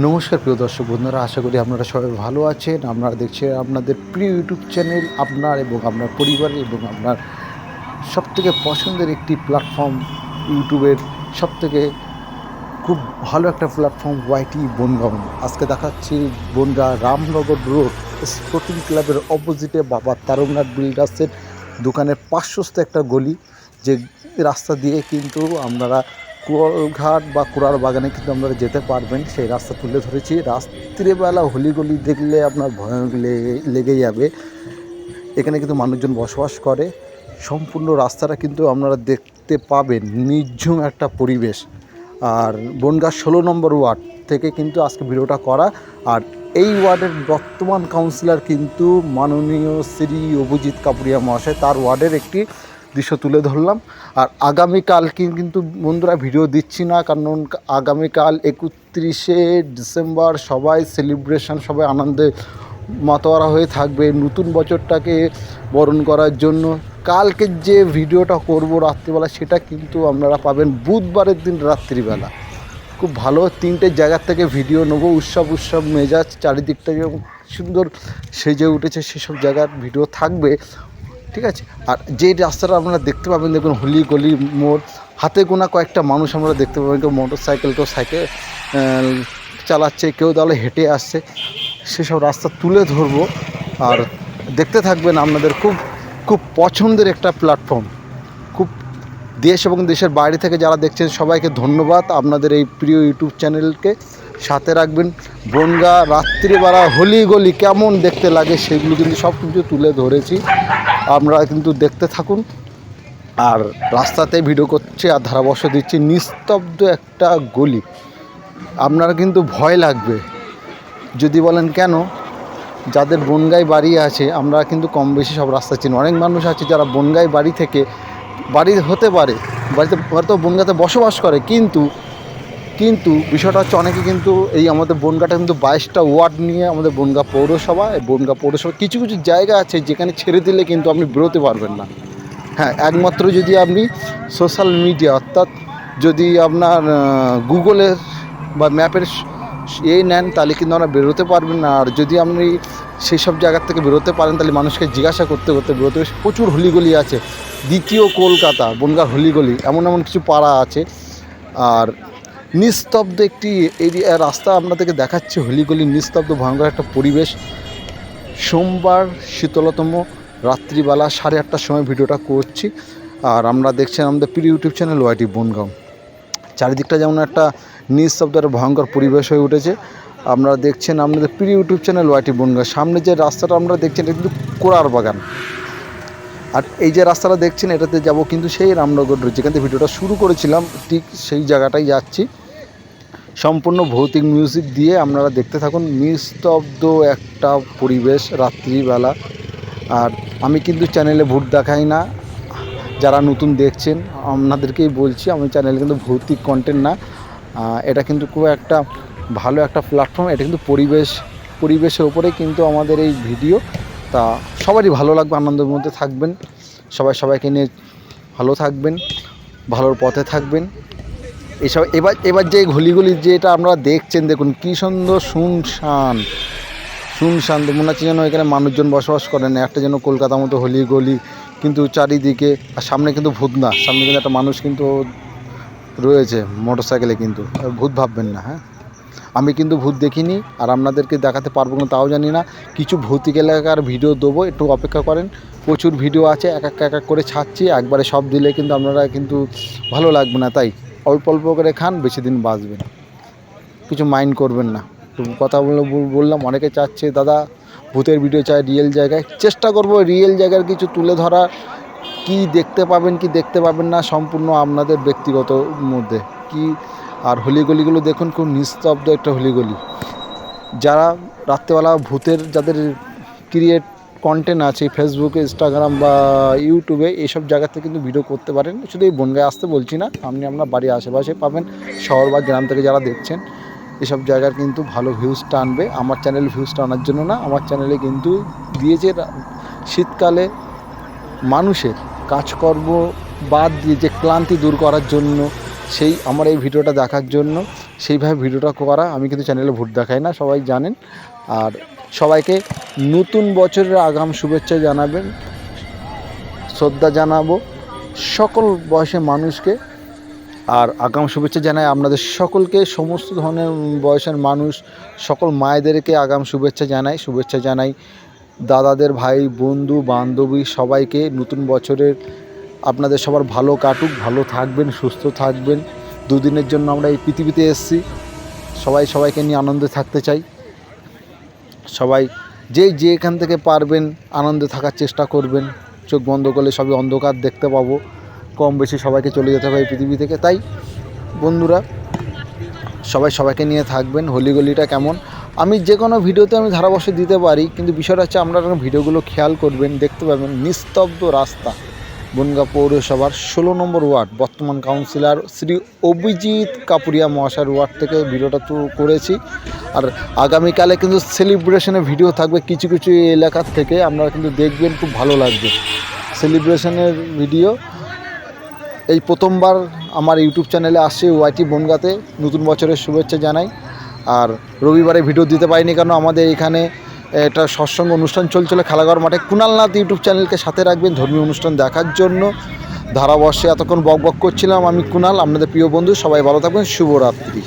নমস্কার প্রিয় দর্শক বন্ধুরা, আশা করি আপনারা সবাই ভালো আছেন। আপনারা দেখছেন আপনাদের প্রিয় ইউটিউব চ্যানেল আপনার এবং আপনার পরিবারের এবং আপনার সবথেকে পছন্দের একটি প্ল্যাটফর্ম ইউটিউবের সবথেকে খুব ভালো একটা প্ল্যাটফর্ম ওয়াইটি বনগাঁও। আজকে দেখাচ্ছি বনগাঁ রামনগর রোড স্পোর্টিং ক্লাবের অপোজিটে বাবা তারকনাথ বিল্ডার্সের দোকানের পার্শ্বস্থ একটা গলি, যে রাস্তা দিয়ে কিন্তু আপনারা কুয়াঘাট বা কুড়ার বাগানে কিন্তু আপনারা যেতে পারবেন। সেই রাস্তা তুলে ধরেছি। রাত্রিবেলা হলিগলি দেখলে আপনার ভয় লেগে যাবে। এখানে কিন্তু মানুষজন বসবাস করে। সম্পূর্ণ রাস্তাটা কিন্তু আপনারা দেখতে পাবেন। নির্ঝুম একটা পরিবেশ। আর বনগাঁ ষোলো নম্বর ওয়ার্ড থেকে কিন্তু আজকে ভিডিওটা করা। আর এই ওয়ার্ডের বর্তমান কাউন্সিলর কিন্তু মাননীয় শ্রী অভিজিৎ কাপুরিয়া মহাশয়। তার ওয়ার্ডের একটি দৃশ্য তুলে ধরলাম। আর আগামীকাল কিন্তু বন্ধুরা ভিডিও দিচ্ছি না, কারণ আগামীকাল একত্রিশে ডিসেম্বর সবাই সেলিব্রেশন, সবাই আনন্দে মাতোয়ারা হয়ে থাকবে নতুন বছরটাকে বরণ করার জন্য। কালকে যে ভিডিওটা করব রাত্রিবেলা, সেটা কিন্তু আপনারা পাবেন বুধবারের দিন রাত্রিবেলা। খুব ভালো তিনটে জায়গার থেকে ভিডিও নেব, উৎসব উৎসব, মেজাজ, চারিদিকটা যেরকম সুন্দর সেজে উঠেছে, সেসব জায়গার ভিডিও থাকবে। ঠিক আছে? আর যে রাস্তাটা আপনারা দেখতে পাবেন, দেখুন, হলি গলি মোড়। হাতে গোনা কয়েকটা মানুষ আমরা দেখতে পাবেন, কেউ মোটর সাইকেল, কেউ সাইকেল চালাচ্ছে, কেউ তাহলে হেঁটে আসছে। সেসব রাস্তা তুলে ধরবো। আর দেখতে থাকবেন আপনাদের খুব খুব পছন্দের একটা প্ল্যাটফর্ম খুব দেশ এবং দেশের বাইরে থেকে যারা দেখছেন, সবাইকে ধন্যবাদ। আপনাদের এই প্রিয় ইউটিউব চ্যানেলকে সাথে রাখবেন। বনগা, রাত্রিবেলা হলি গলি কেমন দেখতে লাগে সেগুলো কিন্তু সব কিছু তুলে ধরেছি। আমরা কিন্তু দেখতে থাকুন। আর রাস্তাতে ভিডিও করছে আর ধারাবর্ষ দিচ্ছি, নিস্তব্ধ একটা গলি। আপনারা কিন্তু ভয় লাগবে। যদি বলেন কেন? যাদের বনগাই বাড়ি আছে, আমরা কিন্তু কম বেশি সব রাস্তা চিনি। অনেক মানুষ আছে যারা বনগাই বাড়ি থেকে, বাড়ি হতে পারে, বাড়িতে হয়তো বনগাতে বসবাস করে, কিন্তু কিন্তু বিষয়টা হচ্ছে অনেকে কিন্তু এই আমাদের বনগাটা কিন্তু বাইশটা ওয়ার্ড নিয়ে আমাদের বনগা পৌরসভা বনগা পৌরসভা কিছু কিছু জায়গা আছে যেখানে ছেড়ে দিলে কিন্তু আপনি বেরোতে পারবেন না। হ্যাঁ একমাত্র যদি আপনি সোশ্যাল মিডিয়া অর্থাৎ যদি আপনার গুগলের বা ম্যাপের এ নেন, তাহলে কিন্তু আমরা বেরোতে পারবেন না। আর যদি আপনি সেই সব জায়গার থেকে বেরোতে পারেন, তাহলে মানুষকে জিজ্ঞাসা করতে করতে বেরোতে। প্রচুর হলিগলি আছে। দ্বিতীয় কলকাতা বনগার হলিগলি, এমন এমন কিছু পাড়া আছে। আর নিস্তব্ধ একটি এরিয়া, রাস্তা আপনাদেরকে দেখাচ্ছে। হলিগলি নিস্তব্ধ, ভয়ঙ্কর একটা পরিবেশ। সোমবার শীতলতম রাত্রিবেলা সাড়ে আটটার সময় ভিডিওটা করছি। আর আমরা দেখছেন আমাদের প্রিয় ইউটিউব চ্যানেল ওয়াইটি বনগাঁও। চারিদিকটা যেমন একটা নিস্তব্ধ একটা ভয়ঙ্কর পরিবেশ হয়ে উঠেছে। আপনারা দেখছেন আপনাদের প্রিয় ইউটিউব চ্যানেল ওয়াইটি বনগাঁ সামনে যে রাস্তাটা আপনারা দেখছেন, এটা কিন্তু কোড়ার বাগান। আর এই যে রাস্তাটা দেখছেন, এটাতে যাব কিন্তু সেই রামনগর যেখান থেকে ভিডিওটা শুরু করেছিলাম, ঠিক সেই জায়গাটাই যাচ্ছি। সম্পূর্ণ ভৌতিক মিউজিক দিয়ে আপনারা দেখতে থাকুন। নিস্তব্ধ একটা পরিবেশ রাত্রিবেলা। আর আমি কিন্তু চ্যানেলে ভূত দেখাই না। যারা নতুন দেখছেন, আপনাদেরকেই বলছি, আমি চ্যানেলে কিন্তু ভৌতিক কন্টেন্ট না। এটা কিন্তু খুব একটা ভালো একটা প্ল্যাটফর্ম এটা কিন্তু পরিবেশ, পরিবেশের ওপরে কিন্তু আমাদের এই ভিডিও তা সবারই ভালো লাগবে, আনন্দের মধ্যে থাকবেন। সবাই সবাইকে নিয়ে ভালো থাকবেন, ভালোর পথে থাকবেন। এসব, এবার এবার যে ঘলিগুলি যেটা আপনারা দেখছেন, দেখুন কী সুন্দর শুনশান। শুনশান, মনে হচ্ছে যেন এখানে মানুষজন বসবাস করেন, একটা যেন কলকাতা মতো হলি গলি কিন্তু চারিদিকে, আর সামনে কিন্তু ভূত না, সামনে কিন্তু একটা মানুষ কিন্তু রয়েছে মোটর সাইকেলে কিন্তু ভূত ভাববেন না হ্যাঁ? আমি কিন্তু ভূত দেখিনি, আর আপনাদেরকে দেখাতে পারব না তাও জানি না। কিছু ভৌতিক এলাকার ভিডিও দেবো, একটু অপেক্ষা করেন। প্রচুর ভিডিও আছে এক এক এক করে ছাড়ছি, একবারে সব দিলে কিন্তু আপনারা কিন্তু ভালো লাগবে না, তাই। অল্প অল্প করে খান, বেশি দিন বাঁচবেন। কিছু মাইন্ড করবেন না। কথা বলে বললাম, অনেকে চাচ্ছে, দাদা, ভূতের ভিডিও চাই রিয়েল জায়গায়। চেষ্টা করব রিয়েল জায়গার কিছু তুলে ধরা কি দেখতে পাবেন, কি দেখতে পাবেন না, সম্পূর্ণ আপনাদের ব্যক্তিগত মধ্যে। কি আর হলিগলিগুলো দেখুন, খুব নিস্তব্ধ একটা হলিগলি। যারা রাত্রেবেলা ভূতের, যাদের ক্রিয়েট কন্টেন্ট আছে ফেসবুকে ইনস্টাগ্রাম বা ইউটিউবে এইসব জায়গাতে কিন্তু ভিডিও করতে পারেন। শুধু এই বনগায় আসতে বলছি না আপনি আপনার বাড়ির আশেপাশে পাবেন শহর বা গ্রাম থেকে যারা দেখছেন, এসব জায়গার কিন্তু ভালো ভিউজ টানবে আমার চ্যানেল ভিউজ টানার জন্য না, আমার চ্যানেলে কিন্তু দিয়েছে শীতকালে মানুষের কাজকর্ম বাদ দিয়ে যে ক্লান্তি দূর করার জন্য, সেই আমার এই ভিডিওটা দেখার জন্য, সেইভাবে ভিডিওটা করা আমি কিন্তু চ্যানেলে ভোট দেখাই না, সবাই জানেন। আর সবাইকে নতুন বছরের আগাম শুভেচ্ছা জানাবেন, শ্রদ্ধা জানাব সকল বয়সের মানুষকে। আর আগাম শুভেচ্ছা জানাই আপনাদের সকলকে, সমস্ত ধরনের বয়সের মানুষ, সকল মায়েদেরকে আগাম শুভেচ্ছা জানাই শুভেচ্ছা জানাই। দাদাদের, ভাই, বন্ধু, বান্ধবী সবাইকে নতুন বছরের আপনাদের সবার ভালো কাটুক, ভালো থাকবেন, সুস্থ থাকবেন। দুদিনের জন্য আমরা এই পৃথিবীতে এসেছি। সবাই সবাইকে নিয়ে আনন্দে থাকতে চাই। সবাই যে যে এখান থেকে পারবেন, আনন্দে থাকার চেষ্টা করবেন। চোখ বন্ধ করলে সবই অন্ধকার দেখতে পাবো। কম বেশি সবাইকে চলে যেতে হবে পৃথিবী থেকে। তাই, বন্ধুরা, সবাই সবাইকে নিয়ে থাকবেন। হোলিগলিটা কেমন? আমি যে কোনো ভিডিওতে আমি ধারাবর্ষ দিতে পারি, কিন্তু বিষয়টা হচ্ছে আপনারা ভিডিওগুলো খেয়াল করবেন, দেখতে পাবেন নিস্তব্ধ রাস্তা। বনগা পৌরসভার ষোলো নম্বর ওয়ার্ড। বর্তমান কাউন্সিলর শ্রী অভিজিৎ কাপুরিয়া মহাশয়ের ওয়ার্ড থেকে ভিডিওটা তো করেছি। আর আগামীকালে কিন্তু সেলিব্রেশনের ভিডিও থাকবে কিছু কিছু এলাকার থেকে। আপনারা কিন্তু দেখবেন খুব ভালো লাগবে সেলিব্রেশনের ভিডিও। এই প্রথমবার আমার ইউটিউব চ্যানেলে আসছে ওয়াইটি বনগাতে। নতুন বছরের শুভেচ্ছা জানাই। আর রবিবারে ভিডিও দিতে পারিনি কারণ আমাদের এখানে একটা সৎসঙ্গ অনুষ্ঠান চলছিল খেলাঘর মাঠে। কুণালনাথ ইউটিউব চ্যানেলকে সাথে রাখবেন ধর্মীয় অনুষ্ঠান দেখার জন্য। ধারাবর্ষে এতক্ষণ বক বক করছিলাম আমি কুণাল আপনাদের প্রিয় বন্ধু, সবাই ভালো থাকবেন, শুভরাত্রি।